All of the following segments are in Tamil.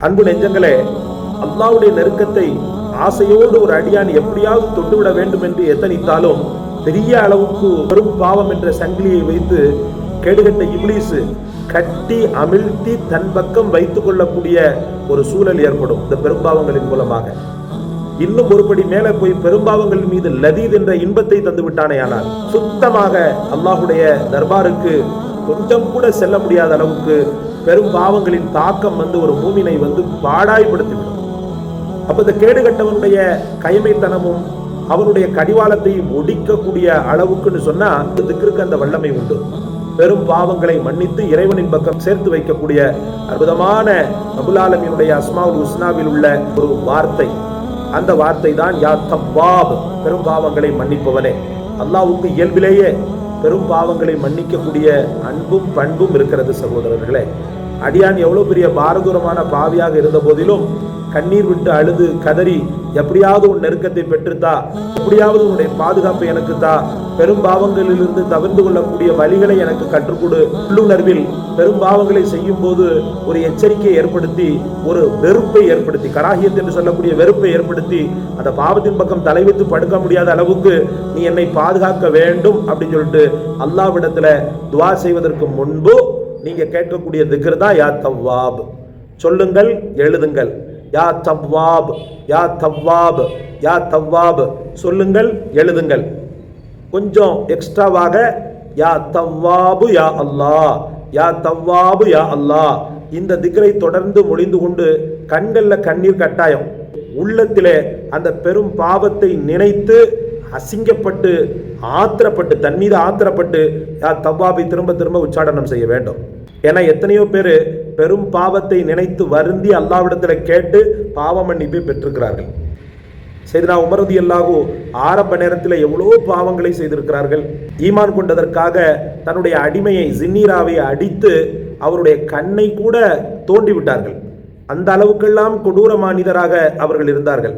அன்பு நெஞ்சங்களே அல்லாவுடைய நெருக்கத்தை ஆசையோடு ஒரு அடியான் எப்படியாவது தொட்டுவிட வேண்டும் என்று எத்தனித்தாலும் பெரிய அளவுக்கு வரும் பாவம் என்ற சங்கிலியை வைத்து கேடுகட்ட இங்கிலீஷு கட்டி அமிழ்த்தி தன் பக்கம் வைத்துக் கொள்ளக்கூடிய ஒரு சூழல் ஏற்படும் இந்த பெரும்பாவங்களின் மூலமாக. இன்னும் ஒருபடி மேலே போய் பெரும்பாவங்கள் மீது லதீத் என்ற இன்பத்தை தந்து விட்டானே ஆனால் சுத்தமாக அல்லாஹுடைய தர்பாருக்கு கொஞ்சம் கூட செல்ல முடியாத அளவுக்கு பெரும் பாவங்களின் தாக்கம் வந்து ஒரு மூமினை வந்து பாடாய்படுத்திவிடும் அப்போ இந்த கேடுகட்டவனுடைய கைமைத்தனமும் அவனுடைய கடிவாளத்தை ஒடிக்கக்கூடிய அளவுக்குன்னு சொன்னா திக்கிற்கு அந்த வல்லமை உண்டு. பெரும் பாவங்களை மன்னித்து இறைவனின் பக்கம் சேர்த்து வைக்கக்கூடிய அற்புதமான அபுலாலமியுடைய அஸ்மாவுல் உஸ்னாவில் உள்ள ஒரு வார்த்தை. அந்த வார்த்தை தான் யா தவ்வாப் பெரும் பாவங்களை மன்னிப்பவனே. அல்லாவுக்கு இயல்பிலேயே பெரும் பாவங்களை மன்னிக்கக்கூடிய அன்பும் பண்பும் இருக்கிறது சகோதரர்களே. அடியான் எவ்வளவு பெரிய பாரதூரமான பாவியாக இருந்த போதிலும் கண்ணீர் விட்டு அழுது கதறி எப்படியாவது உன் நெருக்கத்தை பெற்றுத்தா எப்படியாவது உன்னுடைய பாதுகாப்பை எனக்கு தா. பெரும் பாவங்களிலிருந்து தவிர்த்து கொள்ளக்கூடிய வழிகளை எனக்கு கற்றுக்கொடு. உள்ளுணர்வில் பெரும் பாவங்களை செய்யும் போது ஒரு எச்சரிக்கையை ஏற்படுத்தி ஒரு வெறுப்பை ஏற்படுத்தி கராகியத் என்று சொல்லக்கூடிய வெறுப்பை ஏற்படுத்தி அந்த பாவத்தின் பக்கம் தலை வைத்து படுக்க முடியாத அளவுக்கு நீ என்னை பாதுகாக்க வேண்டும் அப்படின்னு சொல்லிட்டு அல்லாவிடத்துல துவா செய்வதற்கு முன்பு நீங்க கேட்கக்கூடிய திக்ர் தான் யா தவ்வாப். சொல்லுங்கள் எழுதுங்கள். யா தவ்வாப் யா தவ்வாப் யா தவ்வாப். சொல்லுங்கள் எழுதுங்கள். கொஞ்சம் எக்ஸ்ட்ராவாக யா தவ்வாபு யா அல்லாஹ் யா தவ்வாபு யா அல்லாஹ் இந்த திக்ரை தொடர்ந்து முடிந்து கொண்டு கண்களில் கண்ணீர் கட்டாயம். உள்ளத்திலே அந்த பெரும் பாவத்தை நினைத்து அசிங்கப்பட்டு ஆத்திரப்பட்டு தன் மீது ஆத்திரப்பட்டு யா தவ்வாபை திரும்ப திரும்ப உச்சாடனம் செய்ய வேண்டும். ஏன்னா எத்தனையோ பேர் பெரும் பாவத்தை நினைத்து வருந்தி அல்லாவிடத்தில் கேட்டு பாவ மன்னிப்பை பெற்றிருக்கிறார்கள். செய்தனா உமரதி அல்லாஹூ ஆரம்ப நேரத்தில் எவ்வளோ பாவங்களை செய்திருக்கிறார்கள். ஈமான் கொண்டதற்காக தன்னுடைய அடிமையை ஜின்னீராவை அடித்து அவருடைய கண்ணை கூட தோண்டி விட்டார்கள். அந்த அளவுக்கெல்லாம் கொடூர மனிதராக அவர்கள் இருந்தார்கள்.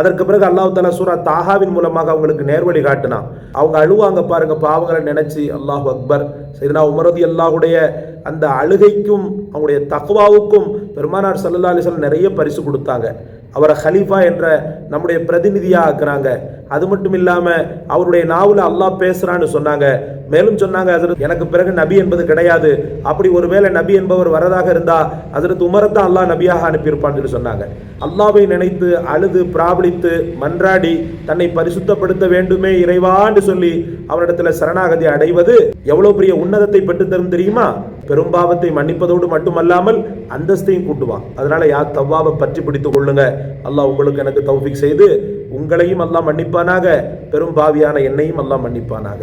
அதற்கு பிறகு அல்லாஹ் தாலா சூரா தாகாவின் மூலமாக அவங்களுக்கு நேர்வழி காட்டினான். அவங்க அழுவாங்க பாருங்க பாவங்களை நினைச்சு அல்லாஹ் அக்பர். செய்தனா உமரதி அல்லாஹுடைய அந்த அழுகைக்கும் அவங்களுடைய தக்வாவுக்கும் பெருமானார் சல்லா அலிஸ்லாம் நிறைய பரிசு கொடுத்தாங்க. அவரை ஹலீஃபா என்ற நம்முடைய பிரதிநிதியாக ஆக்குறாங்க அது மட்டும் இல்லாம அவருடைய நாவில் அல்லாஹ் பேசுறான்னு சொன்னாங்க. மேலும் சொன்னாங்க அதற்கு எனக்கு பிறகு நபி என்பது கிடையாது. அப்படி ஒருவேளை நபி என்பவர் வரதாக இருந்தா அதற்கு உமரத்தான் அல்லாஹ் நபியாக அனுப்பியிருப்பான்னு சொல்லி சொன்னாங்க. அல்லாவை நினைத்து அழுது பிராபலித்து மன்றாடி தன்னை பரிசுத்தப்படுத்த வேண்டுமே இறைவான்னு சொல்லி அவரிடத்துல சரணாகதி அடைவது எவ்வளவு பெரிய உன்னதத்தை பெற்று தரும் தெரியுமா? பெரும்பாவத்தை மன்னிப்பதோடு மட்டுமல்லாமல் அந்தஸ்தையும் கூட்டுவான் அதனால யார் தவ்வாவை பற்றி பிடித்துக் கொள்ளுங்க. அல்லாஹ் உங்களுக்கு எனக்கு தௌஃபிக் செய்து உங்களையும் அல்லாஹ் மன்னிப்பானாக. பெரும்பாவியான என்னையும் அல்லாஹ் மன்னிப்பானாக.